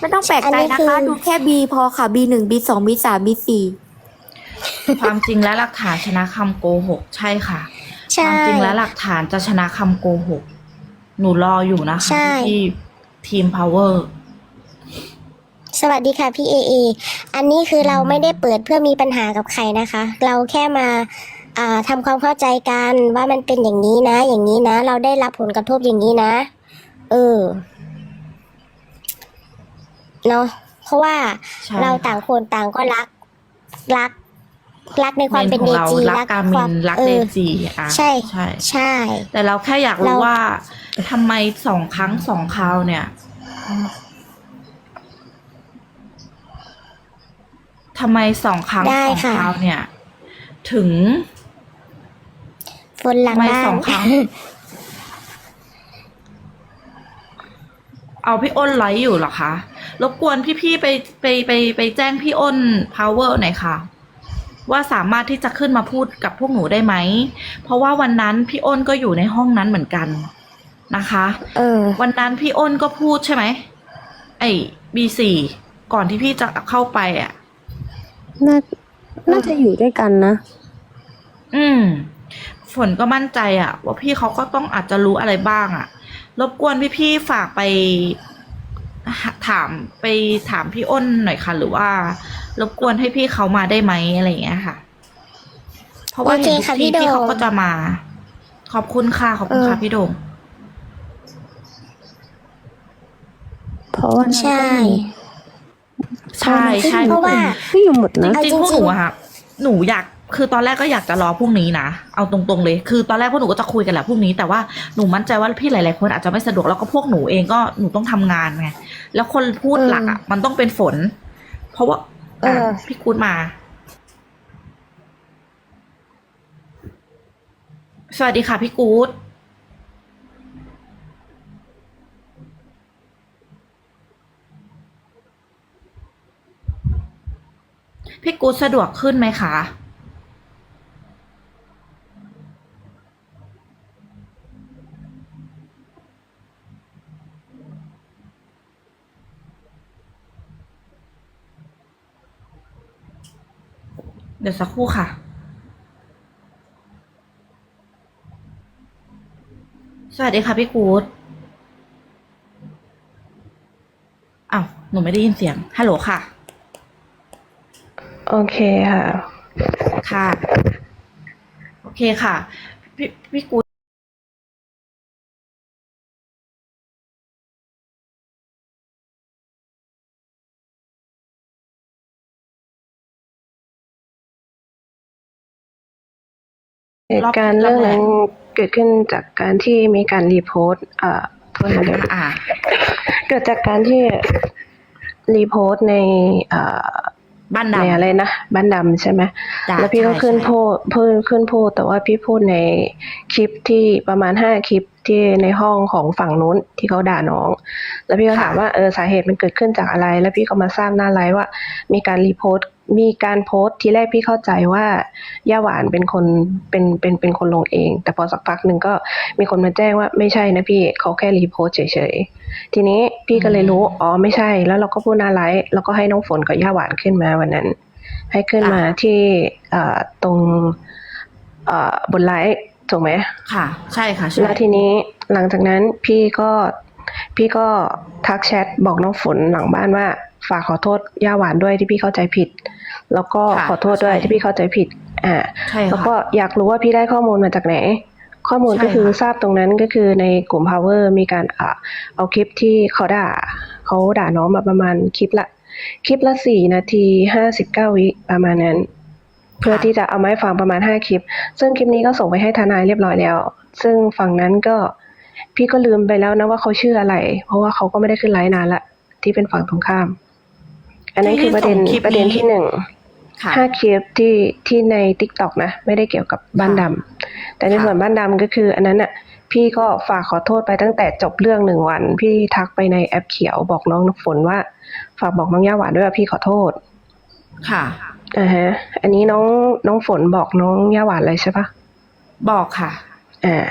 ไม่ต้องแปลกใจอันนี้นะคือคะ ดูแค่ B พอค่ะ B หนึ่ง B สอง B สาม B สี่ ความจริงและหลักฐานชนะคำโกหก ใช่ค่ะ คใช่ วามจริงและหลักฐานจะชนะคำโกหก หนูรออยู่นะคะใช่ ที่ทีม power สวัสดีค่ะพี่เอเอ อันนี้คือเราไม่ได้เปิดเพื่อมีปัญหากับใครนะคะ เราแค่มาอ่าทำความเข้าใจกันว่ามันเป็นอย่างนี้นะ อย่างนี้นะ เราได้รับผลกระทบอย่างนี้นะ เออ เนาะเพราะว่าใช่เราต่างคนต่างก็รักรัก รักในความเป็นขเดองเราจีรักการคมิวามนรักเอเดอจีอะใช่ ใช่ ใช่ แต่เราแค่อยากรู้เรา ว่าทำไมสองครั้งสองคราวเนี่ยทำไมสองครั้งได้สองค่ะ คราวเนี่ย ถึงฝนหลังทำไมบ้าสอนงครั้ง เอาพี่อ้นไลฟ์อยู่เหรอคะ รบกวนพี่ๆไปไปไปไปแจ้งพี่อ้น power หน่อยค่ะ ว่าสามารถที่จะขึ้นมาพูดกับพวกหนูได้ไหม เพราะว่าวันนั้นพี่อ้นก็อยู่ในห้องนั้นเหมือนกันนะคะ เออ วันนั้นพี่อ้นก็พูดใช่ไหมไอ้บีสี่ก่อนที่พี่จะเข้าไปอะ น่า น่าจะอยู่ด้วยกันนะ อืม ฝนก็มั่นใจอะว่าพี่เขาก็ต้องอาจจะรู้อะไรบ้างอะรบกวนพี่ๆฝากไปหา ถามไปถามพี่อ้นหน่อยค่ะ หรือว่ารบกวนให้พี่เขามาได้ไหมอะไรอย่างเงี้ยค่ะ เพราะว่าโอเคเห็นทุกค่ะทีพี่โด่งพี่เขาก็จะมา ขอบคุณค่ะขอบคุณค่ะเออพี่โด่งเพราะว่านั้นใช่ ใช่ใช่เพราะว่าก็อยู่หมดจนะเอาริงจริๆงๆพวกหนูอะค่ะหนูอยาก คือตอนแรกก็อยากจะรอพรุ่งนี้นะ เอาตรงๆเลย คือตอนแรกพวกหนูก็จะคุยกันแหละพรุ่งนี้ แต่ว่าหนูมั่นใจว่าพี่หลายๆคนอาจจะไม่สะดวก แล้วก็พวกหนูเองก็หนูต้องทำงานไง แล้วคนพูดหลักอะมันต้องเป็นฝน เพราะว่าเออะพี่กูดมา สวัสดีค่ะพี่กูดพี่กูดสะดวกขึ้นไหมคะ ดี๋ยวสักครู่ค่ะ สวัสดีค่ะพี่กูดอ้าวหนูไม่ได้ยินเสียง ฮัลโหลค่ะ โอเคค่ะ ค่ะ โอเคค่ะ พี่พี่กูด เหตุการณ์เรื่องนั้นเกิดขึ้นจากการที่มีการรีโพสต์อ่าโทษนะเดี๋ยวอ่าเกิดจากการที่รีโพสต์ในอ่าบ้านในดำ อะไรนะบ้านดำใช่ไหมจ้ะแล้วพี่ก็ใช่ขึ้นใช่ โพสต์เพิ่มขึ้นโพสต์แต่ว่าพี่พูดในคลิปที่ประมาณห้าคลิปที่ในห้องของฝั่งนู้นที่เขาด่าน้อง แล้วพี่ก็ถามว่าเออสาเหตุมันเกิดขึ้นจากอะไร แล้วพี่ก็มาทราบหน้าไลฟ์ว่า มีการรีโพสต์ มีการโพสต์ทีแรกพี่เข้าใจว่าย่าหวานเป็นคนเป็นเป็นเป็นคนลงเอง แต่พอสักพักหนึ่งก็มีคนมาแจ้งว่าไม่ใช่นะพี่เขาแค่รีโพสต์เฉยๆ ทีนี้พี่ก็เลยรู้อ๋อไม่ใช่ แล้วเราก็พูดหน้าไลฟ์แล้วก็ให้น้องฝนกับย่าหวานขึ้นมาวันนั้น ให้ขึ้นมาที่เอ่อตรงเอ่อบนไลฟ์ถูกไหมค่ะ ใช่ค่ะใช่แล้วทีนี้หลังจากนั้นพี่ก็พี่ก็ทักแชทบอกน้องฝนหลังบ้านว่าฝากขอโทษย่าหวานด้วยที่พี่เข้าใจผิด แล้วก็ค่ะขอโทษด้วยใช่ที่พี่เข้าใจผิด อ่าใช่แล้วก็ค่ะอยากรู้ว่าพี่ได้ข้อมูลมาจากไหน ข้อมูลใช่ก็คือค่ะทราบตรงนั้นก็คือในกลุ่ม power มีการอ่าเอาคลิปที่เขาด่าเขาด่าน้องมาประมาณคลิปละ คลิปละสี่นาทีห้าสิบเก้าวิประมาณนั้น เพื่อที่จะเอามาให้ฟังประมาณห้าคลิป ซึ่งคลิปนี้ก็ส่งไปให้ทนายเรียบร้อยแล้ว ซึ่งฝั่งนั้นก็พี่ก็ลืมไปแล้วนะว่าเขาชื่ออะไร เพราะว่าเขาก็ไม่ได้ขึ้นไลน์นานละที่เป็นฝั่งตรงข้าม อันนั้นคือประเด็นที่ส่งคลิปนี้ประเด็นที่หนึ่งค่ะ ห้าคลิปที่ที่ใน t ิ k t o k นะ ไม่ได้เกี่ยวกับบ้านดำแต่ในค่ะส่วนบ้านดำก็คืออันนั้นอะพี่ก็ฝากขอโทษไปตั้งแต่จบเรื่องหนึ่งวัน พี่ทักไปในแอปเขียวบอกน้องน้ำฝนว่า ฝากบอกน้องย่าหวานด้วยว่าพี่ขอโทษ ค่ะอ่าฮะ อันนี้น้องน้องฝนบอกน้องย่าหวานเลยใช่ปะบอกค่ะอ่า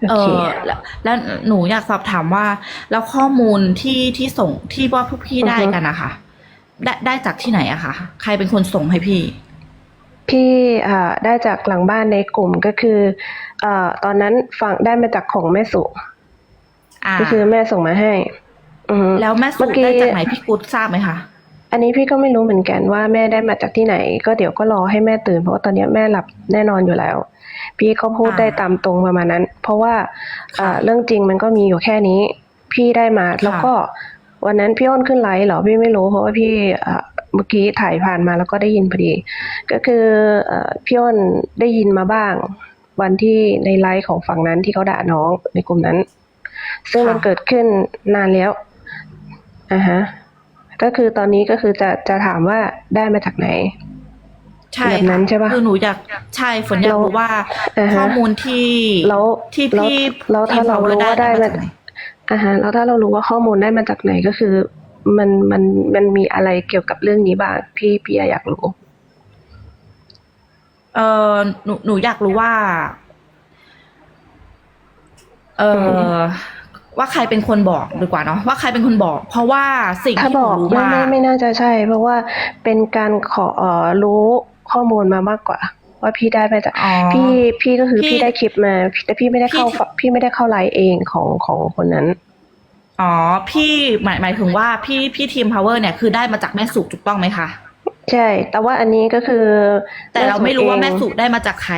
เอโอเคอแล้วแล้วหนูอยากสอบถามว่า แล้วข้อมูลที่ที่ส่งที่ว่าพวกพี่ได้อือฮึกันนะคะ ได้ได้จากที่ไหนอะคะใครเป็นคนส่งให้พี่ พี่อ่าได้จากหลังบ้านในกลุ่มก็คืออ่าตอนนั้นฟังได้มาจากของแม่สุอ่าก็คือแม่ส่งมาให้อือฮึแล้วแม่เมื่สูอกี้ได้จากไหนพี่กูดทราบไหมคะอันนี้พี่ก็ไม่รู้เหมือนกันว่าแม่ได้มาจากที่ไหน ก็เดี๋ยวก็รอให้แม่ตื่นเพราะว่าตอนนี้แม่หลับแน่นอนอยู่แล้ว พี่เขาพูดอ่าได้ตามตรงประมาณนั้น เพราะว่าค่ะอ่าเรื่องจริงมันก็มีอยู่แค่นี้ พี่ได้มาแล้วก็ วันนั้นพี่อ้นขึ้นไลฟ์เหรอพี่ไม่รู้เพราะว่าพี่อ่าเมื่อกี้ถ่ายผ่านมาแล้วก็ได้ยินพอดี ก็คือเอ่อพี่อ้นได้ยินมาบ้าง วันที่ในไลฟ์ของฝั่งนั้นที่เขาด่าน้องในกลุ่มนั้น ซึ่งมันค่ะเกิดขึ้นนานแล้วอ่าฮะก็คือตอนนี้ก็คือจะจะถามว่าได้มาจากไหนใช่แบบนั้นใช่ปะคือหนูอยากใช่ฝนอยากรู้ว่าอ่าฮะข้อมูลที่แล้วที่แล้วพี่แล้วถ้าเรารู้ว่าได้มาจากไหน อ่าฮะแล้วถ้าเรารู้ว่าข้อมูลได้มาจากไหนก็คือ มันมันมันมีอะไรเกี่ยวกับเรื่องนี้บ้างพี่พี่อยากรู้ เออหนูหนูอยากรู้ว่า เออว่าใครเป็นคนบอกดีกว่าเนาะว่าใครเป็นคนบอก เพราะว่าสิ่งถ้าที่หบนูอกรู้ไม่มาไม่ไม่น่าจะใช่ เพราะว่าเป็นการขอเอ่อรู้ข้อมูลมามากกว่า ว่าพี่ได้มาจากอ๋อพี่พี่ก็คือพี่ พี่ได้คลิปมาแต่พี่ไม่ได้เข้าพี่พี่ไม่ได้เข้าไลฟ์เองของของคนนั้น อ๋อ พี่หมายหมายถึงว่าพี่พี่ทีม power เนี่ยคือได้มาจากแม่สุถูกต้องไหมคะ ใช่ แต่ว่าอันนี้ก็คือแต่เราไม่รู้ว่าแม่เองสุได้มาจากใคร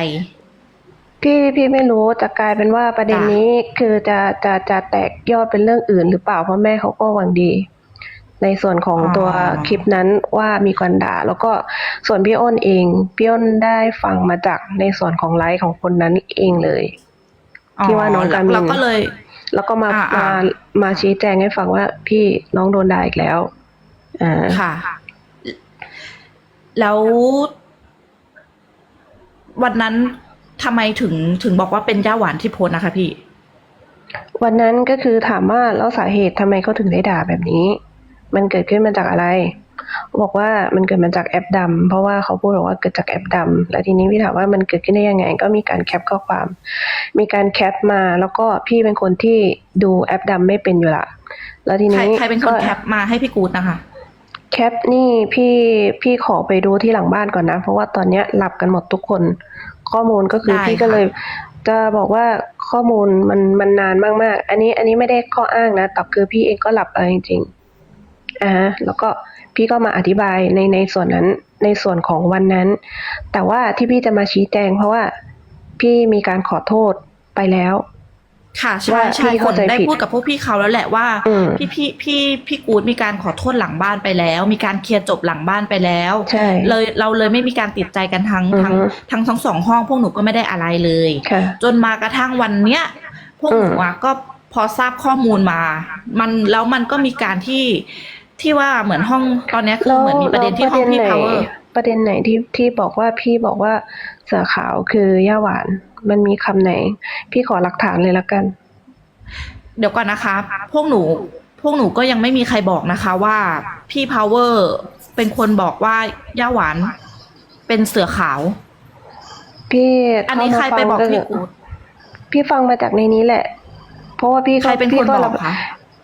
พี่พี่ไม่รู้จะกลายเป็นว่าประเด็นค่ะนี้คือจะจะจะแตกยอดเป็นเรื่องอื่นหรือเปล่าเพราะแม่เขาก็หวังดี ในส่วนของตัวคลิปนั้นว่ามีการด่า แล้วก็ส่วนพี่อ้นเองพี่อ้นได้ฟังมาจากในส่วนของไลฟ์ของคนนั้นเองเลยที่ว่าน้องกามินเราก็เลย แล้วก็มาอ่ามาอ่ามาชี้แจงให้ฟังว่าพี่น้องโดนด่าอีกแล้วอ่าค่ะ แล้ว วันนั้นทำไมถึงถึงบอกว่าเป็นย่าหวานที่โพสต์นะคะพี่ วันนั้นก็คือถามว่าแล้วสาเหตุทำไมเขาถึงได้ด่าแบบนี้ มันเกิดขึ้นมาจากอะไร บอกว่ามันเกิดมาจากแอปดำเพราะว่าเขาพูดบอกว่าเกิดจากแอปดำแล้วทีนี้พี่ถามว่ามันเกิดขึ้นได้ยังไง ก็มีการแคปข้อความ มีการแคปมา แล้วก็พี่เป็นคนที่ดูแอปดำไม่เป็นอยู่ละ แล้วทีใครนี้ใครเป็นคนก็แคปมาให้พี่กูดนะคะแคปนี่พี่พี่ขอไปดูที่หลังบ้านก่อนนะ เพราะว่าตอนเนี้ยหลับกันหมดทุกคน ข้อมูลก็คือได้พี่ก็ค่ะเลยจะบอกว่าข้อมูลมันมันนานมากๆ อันนี้อันนี้ไม่ได้ข้ออ้างนะแต่คือพี่เองก็หลับไปจริง ๆ อ่าฮะแล้วก็พี่ก็มาอธิบายในในส่วนนั้นในส่วนของวันนั้น แต่ว่าที่พี่จะมาชี้แจง เพราะว่าพี่มีการขอโทษไปแล้ว ค่ะใช่ว่าใช่พี่คเข้านใจได้ผิดพูดกับพวกพี่เขาแล้วแหละว่าอืมพี่พี่พี่พี่กูดมีการขอโทษหลังบ้านไปแล้ว มีการเคลียร์จบหลังบ้านไปแล้วใช่เลยเราเลยไม่มีการติดใจกันทั้งอือฮึทั้งทั้งทั้งสองห้องพวกหนูก็ไม่ได้อะไรเลยค่ะจนมากระทั่งวันเนี้ยพวกหนูอะก็พอทราบข้อมูลมา มันแล้วมันก็มีการที่ ที่ว่าเหมือนห้องตอนเนี้ยคือเหมือนมีประเด็นที่ห้องพี่ไหน power ประเด็นไหนที่ที่บอกว่าพี่บอกว่าเสือขาวคือย่าหวาน มันมีคำไหน พี่ขอหลักฐานเลยละกัน เดี๋ยวก่อนนะคะ พวกหนู พวกหนูก็ยังไม่มีใครบอกนะคะว่าพี่ power เป็นคนบอกว่าย่าหวานเป็นเสือขาว พี่อันนี้ใครไปบอกพี่กูดพี่ฟังมาจากในนี้แหละ เพราะว่าพี่ใครเป็นพี่คนบหอลักคะ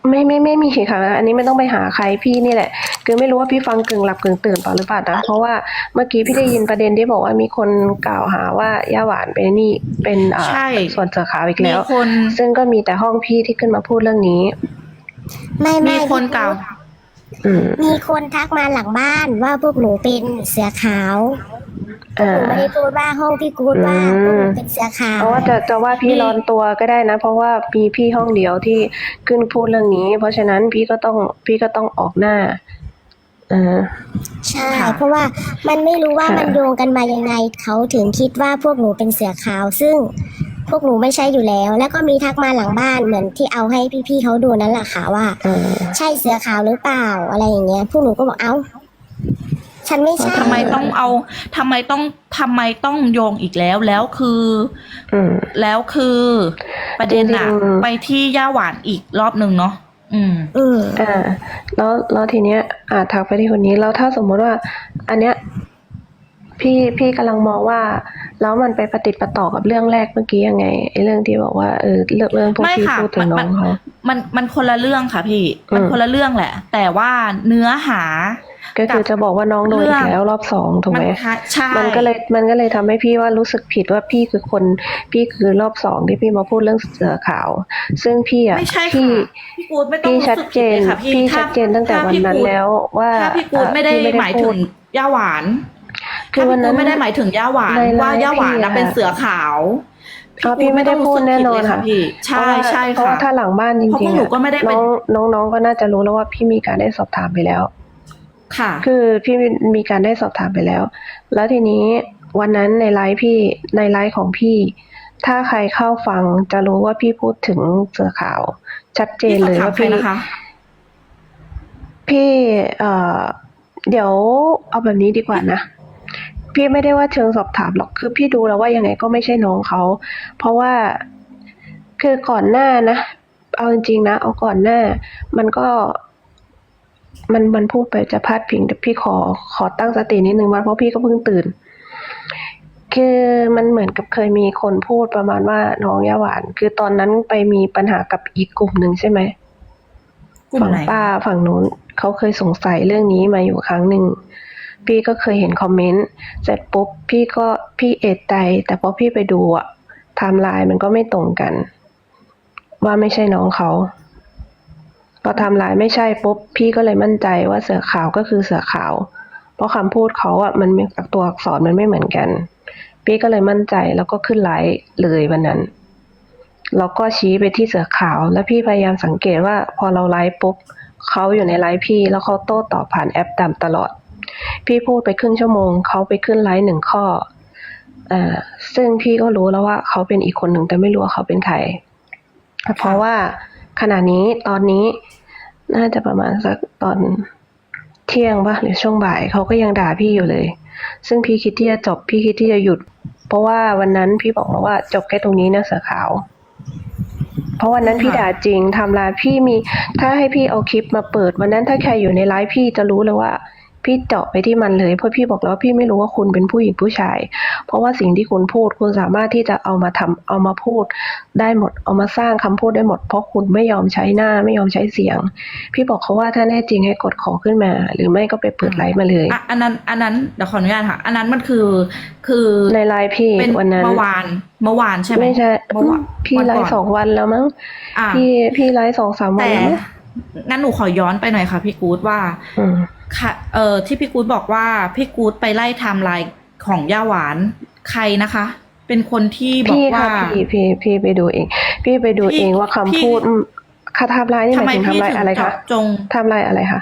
ไม่ไม่ไม่มีค่ะอันนี้ไม่ต้องไปหาใครพี่นี่แหละ คือไม่รู้ว่าพี่ฟังกึ่งหลับกึ่งตื่นเปล่าหรือเปล่านะเพราะว่าเมื่อกี้พี่ได้ยินประเด็นที่บอกว่ามีคนกล่าวหาว่าย่าหวานเป็นนี่เป็นอ่าใช่ส่วนเสือขาวอีกมีแล้วคน ซึ่งก็มีแต่ห้องพี่ที่ขึ้นมาพูดเรื่องนี้ ไม่มีไม่คนกล่าวอืม มีคนทักมาหลังบ้านว่าพวกหนูเป็นเสือขาวอ่าหนูไม่ได้พูดว่าห้องพี่กูดว่าอืมพวกหนูเป็นเสือขาวเพราะว่าจะจะว่าพี่ร้อนตัวก็ได้นะ เพราะว่ามีพี่ห้องเดียวที่ขึ้นพูดเรื่องนี้ เพราะฉะนั้นพี่ก็ต้องพี่ก็ต้องออกหน้าอ่าใช่ค่ะเพราะว่ามันไม่รู้ว่าค่ะมันโยงกันมายังไงเขาถึงคิดว่าพวกหนูเป็นเสือขาวซึ่ง พวกหนูไม่ใช่อยู่แล้ว แล้วก็มีทักมาหลังบ้านเหมือนที่เอาให้พี่ๆเขาดูนั่นแหละค่ะว่าอ่า ใช่เสือขาวหรือเปล่าอะไรอย่างเงี้ยพวกหนูก็บอกเอ้า ฉันไม่ใช่ทำไมต้องเอาทำไมต้องทำไมต้องโยงอีกแล้วแล้วคืออืมแล้วคือ ประเด็นอะจริงๆไปที่ย่าหวานอีกรอบหนึ่งเนาะอืมอืมอ่าแล้วแล้วทีเนี้ย อ่าทักไปที่คนนี้แล้วถ้าสมมติว่า อันเนี้ย พี่พี่กำลังมองว่า แล้วมันไปปฏิดประต่อกับเรื่องแรกเมื่อกี้ยังไงไอ้เรื่องที่บอกว่าเออเรื่องเรื่องพวกไม่พี่ค่ะพูดถึงน้มัองเขามันมันคนละเรื่องค่ะพี่ มันอืมคนละเรื่องแหละ แต่ว่าเนื้อหา ก็คือจะบอกว่าน้องโดนอีกแล้วรอบสองถูกมัไหมคล้ายใช่มันก็เลยมันก็เลยทำให้พี่ว่ารู้สึกผิดว่าพี่คือคน พี่คือรอบสองที่พี่มาพูดเรื่องเสือขาว ซึ่งพี่อะไม่ใช่พี่ค่ะพี่กูดไม่ต้องพี่รู้ชัดสึกเจผิดนเลยค่ะพี่พี่ถ้าชัดเจนตั้งแต่ถ้าวันพี่นั้นกู๊ดแล้ว ว่าถ้าพี่กูดเอ่อไม่ได้พี่หมายพูถึดงย่าหวาน คือถ้าวันพี่กูนั้ดนไม่ได้หมายถึงย่าหวานในไลฟ์ว่าย่าหวานพี่นะอะเป็นเสือขาวอ๋อพี่ไม่ได้พูดแน่นอนพี่กู๊ดไม่ต้งรู้สึกผิดเลยค่ะพี่ใช่ใช่เพราะค่ะว่าถ้าหลังบ้านจเพราะพริวงกๆหนูอะก็ไม่ได้เป็น้นองน้องๆก็น่าจะรู้แล้วว่าพี่มีการได้สอบถามไปแล้ว ค่ะ คือพี่มีการได้สอบถามไปแล้ว แล้วทีนี้วันนั้นในไลฟ์พี่ในไลฟ์ของพี่ ถ้าใครเข้าฟังจะรู้ว่าพี่พูดถึงเสือขาว ชัดเจนเลยว่าพี่พี่สอบถามใครนะคะพี่เอ่อเดี๋ยวเอาแบบนี้ดีกว่านะ พี่ไม่ได้ว่าเชิงสอบถามหรอกคือพี่ดูแล้วว่ายังไงก็ไม่ใช่น้องเขา เพราะว่าคือก่อนหน้านะ เอาจริงๆนะ เอาก่อนหน้า มันก็ มันมันพูดไปจะพลาดพิงแต่พี่ขอขอตั้งสตินิดนึงว่าเพราะพี่ก็เพิ่งตื่น คือมันเหมือนกับเคยมีคนพูดประมาณว่าน้องยาหวาน คือตอนนั้นไปมีปัญหากับอีกกลุ่มหนึ่งใช่ไหมฝั่งป้าฝั่งนู้นเขาเคยสงสัยเรื่องนี้มาอยู่ครั้งหนึ่ง พี่ก็เคยเห็นคอมเมนต์เสร็จปุ๊บพี่ก็พี่เอะใจแต่พอพี่ไปดูอะไทม์ไลน์มันก็ไม่ตรงกัน ว่าไม่ใช่น้องเขาพอไทม์ไลน์ไม่ใช่ปุ๊บพี่ก็เลยมั่นใจว่าเสือขาวก็คือเสือขาว เพราะคำพูดเขาอะมันมีตัวอักษรมันไม่เหมือนกัน พี่ก็เลยมั่นใจแล้วก็ขึ้นไลฟ์เลยวันนั้นแล้วก็ชี้ไปที่เสือขาว แล้วพี่พยายามสังเกตว่าพอเราไลฟ์ปุ๊บเขาอยู่ในไลฟ์พี่ แล้วเขาโต้ตอบผ่านแอปดำตลอด พี่พูดไปครึ่งชั่วโมง เขาไปขึ้นไลฟ์หนึ่งข้ออ่าซึ่งพี่ก็รู้แล้วว่าเขาเป็นอีกคนหนึ่งแต่ไม่รู้ว่าเขาเป็นใคร เพราะว่าขณะนี้ตอนนี้น่าจะประมาณสักตอนเที่ยงปะหรือช่วงบ่ายเขาก็ยังด่าพี่อยู่เลย ซึ่งพี่คิดที่จะจบพี่คิดที่จะหยุด เพราะว่าวันนั้นพี่บอกแล้วว่าจบแค่ตรงนี้นะเสือขาว เพราะวันนั้นพี่ค่ะด่าจริงทำลายพี่มี ถ้าให้พี่เอาคลิปมาเปิด วันนั้นถ้าใครอยู่ในไลฟ์พี่จะรู้เลยว่า พี่เจาะไปที่มันเลย เพราะพี่บอกแล้ววาพี่ไม่รู้ว่าคุณเป็นผู้หญิงผู้ชาย เพราะว่าสิ่งที่คุณพูดคุณสามารถที่จะเอามาทำเอามาพูดได้หมด เอามาสร้างคำพูดได้หมด เพราะคุณไม่ยอมใช้หน้าไม่ยอมใช้เสียง พี่บอกเขาว่าถ้าแน่จริงให้กดขอขึ้นมา หรือไม่ก็ไปเปิดไลฟ์มาเลยอะอันนั้นอันนั้นเดี๋ยวขออนุญาตค่ะ อันนั้นมันคือคือในไลฟ์พี่เป็นวันนั้นเมื่อวานเมื่อวานใช่ไหมไม่ใช่เมื่อวานพี่วันไลก่อนฟ์สองวันแล้วมั้งอะพี่พี่ไลฟ์สองสามวันแต่แล้วมั้งงั้นหนูขอย้อนไปหน่อยค่ะพี่กู๊ดว่าอืม ค่ะเอ่อที่พี่กู๊ดบอกว่าพี่กู๊ดไปไล่ไทม์ไลน์ของย่าหวานใครนะคะ เป็นคนที่บอกพี่ว่าค่ะพี่พี่พี่ไปดูเอง พี่ไปดูพี่เองว่าคำพี่พูดอืมคาทำลายนี่หทำมายไมถึงพี่ทำลายถึงอะไรคะเจาะจงทำลายอะไรคะ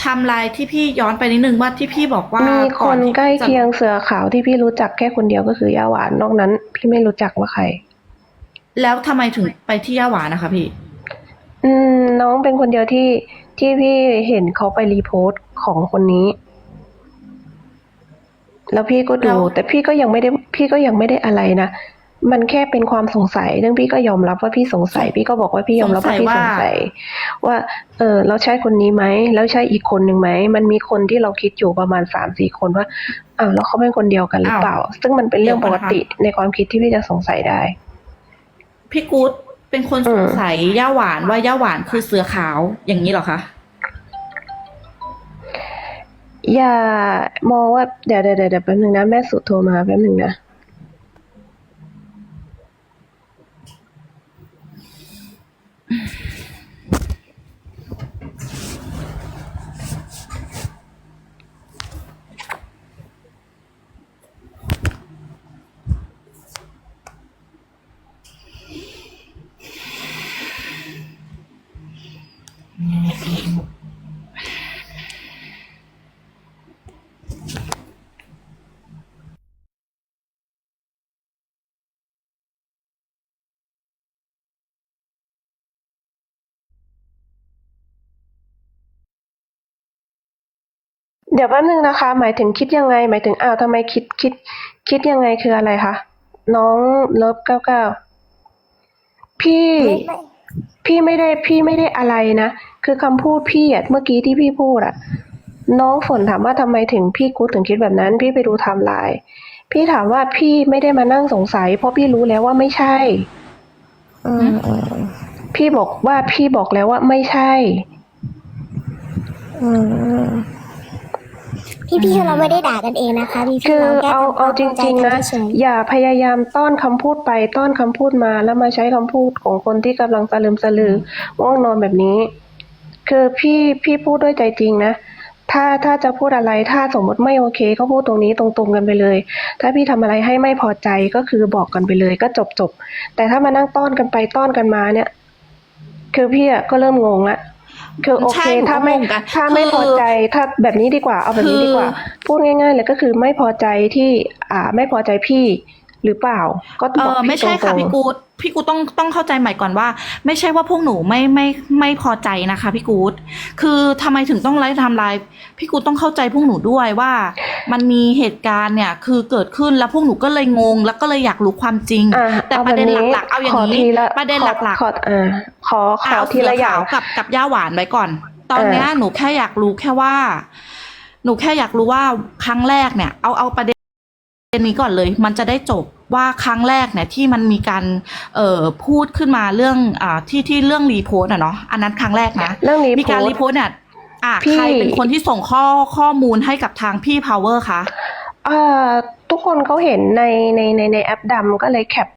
ไทม์ไลน์ที่พี่ย้อนไปนิดนึงว่าที่พี่บอกว่ามีคก่อนที่ใกล้จะเคียงเสือขาวที่พี่รู้จักแค่คนเดียวก็คือย่าหวานนอกนั้น พี่ไม่รู้จักว่าใคร แล้วทำไมถึงไปที่ย่าหวานนะคะพี่ อืมน้องเป็นคนเดียวที่ ที่พี่เห็นเขาไปรีโพสต์ของคนนี้ แล้วพี่ก็แล้ดูวแต่พี่ก็ยังไม่ได้ พี่ก็ยังไม่ได้อะไรนะมันแค่เป็นความสงสัยเรื่องพี่ก็ยอมรับว่าพี่สงสัย พี่ก็บอกว่าพี่ยอมรับว่าพี่สงสัย ว่า เออเราใช่คนนี้ไหมแล้วใช่อีกคนหนึ่งไหมมันมีคนที่เราคิดอยู่ประมาณสามสี่คนว่าอ้าวแล้วเขาเป็นคนเดียวกันหรือเปล่า ซึ่งมันเป็นเรื่องปกติในความคิดที่พี่จะสงสัยได้ พี่กู๊ด เป็นคนสงสัยย่าหวานว่าย่าหวานคือเสือขาวอย่างนี้เหรอคะอย่ามองว่าเดี๋ยวเดี๋ยวเดี๋ยวแป๊บนึงนะแม่สุโทรมาแป๊บนึงนะ เดี๋ยวแป๊บนึงนะคะ หมายถึงคิดยังไง หมายถึงอ้าวทำไมคิดคิด คิดยังไงคืออะไรคะน้องเลิฟเก้าเก้าพี่พี่ไม่ได้พี่ไม่ได้อะไรนะคือคำพูดพี่อะเมื่อกี้ที่พี่พูดอะน้องฝนถามว่าทำไมถึงพี่กูถึงคิดแบบนั้น พี่ไปดูไทม์ไลน์พี่ถามว่าพี่ไม่ได้มานั่งสงสัย เพราะพี่รู้แล้วว่าไม่ใช่อืพี่บอกว่าพี่บอกแล้วว่าไม่ใช่อืม พี่พี่ๆเราไม่ได้ด่ากันเองนะคะพี่คืพี่อเราแค่เอาทำควาเอามจเข้าใจริงๆกันะนเฉยอย่าพยายามต้อนคำพูดไปต้อนคำพูดมาแล้วมาใช้คำพูดของคนที่กำลังสลืมสลือง่วงนอนแบบนี้ คือพี่พี่พูดด้วยใจจริงนะ ถ้าถ้าจะพูดอะไรถ้าสมมติไม่โอเคก็พูดตรงนี้ตรงๆกันไปเลย ถ้าพี่ทำอะไรให้ไม่พอใจก็คือบอกกันไปเลยก็จบจบแต่ถ้ามานั่งต้อนกันไปต้อนกันมาเนี่ย คือพี่อะก็เริ่มงงละ คือโอใช่เคหนูก็ถ้าไม่งงกันถ้าไม่คือพอใจถ้าแบบนี้ดีกว่า เอาแบบนี้ดีกว่าคือพูดง่าย ๆ เลยก็คือไม่พอใจที่อ่าไม่พอใจพี่หรือเปล่า ก็เอบอกอพี่ไม่ใช่ตรค่ะงพี่กูดพี่กูดต้องต้องเข้าใจใหม่ก่อนว่า ไม่ใช่ว่าพวกหนูไม่ไม่ไม่พอใจนะคะ พี่กูดคือทำไมถึงต้องไล่ทำลายพี่กูดต้องเข้าใจพวกหนูด้วยว่า มันมีเหตุการณ์เนี่ยคือเกิดขึ้นแล้วพวกหนูก็เลยงง แล้วก็เลยอยากรู้ความจริงๆอะแต่เอาประแบบเด็นนี้หลักๆ เอาอย่างขอนี้ทีละประเด็นขอหลักๆ ขออ่าขอขอเอาทีละอย่างเสืขวกับกับย่าหวานไว้ก่อน ตอนเนี้ยเออหนูแค่อยากรู้แค่ว่า หนูแค่อยากรู้ว่าครั้งแรกเนี่ย เอาเอาประเด็นนี้ก่อนเลย มันจะได้จบว่าครั้งแรกเนี่ยที่มันมีการเอ่อพูดขึ้นมาเรื่องอ่าที่ที่เรื่องรีโพสต์อะเนาะอันนั้นครั้งแรกนะเรื่องนี้มีการโพสต์รีโพสต์เนี่ยอะพี่ใครเป็นคนที่ส่งข้อข้อมูลให้กับทางพี่ power คะอ่าทุกคนเขาเห็นในในในในแอปดำก็เลยแคป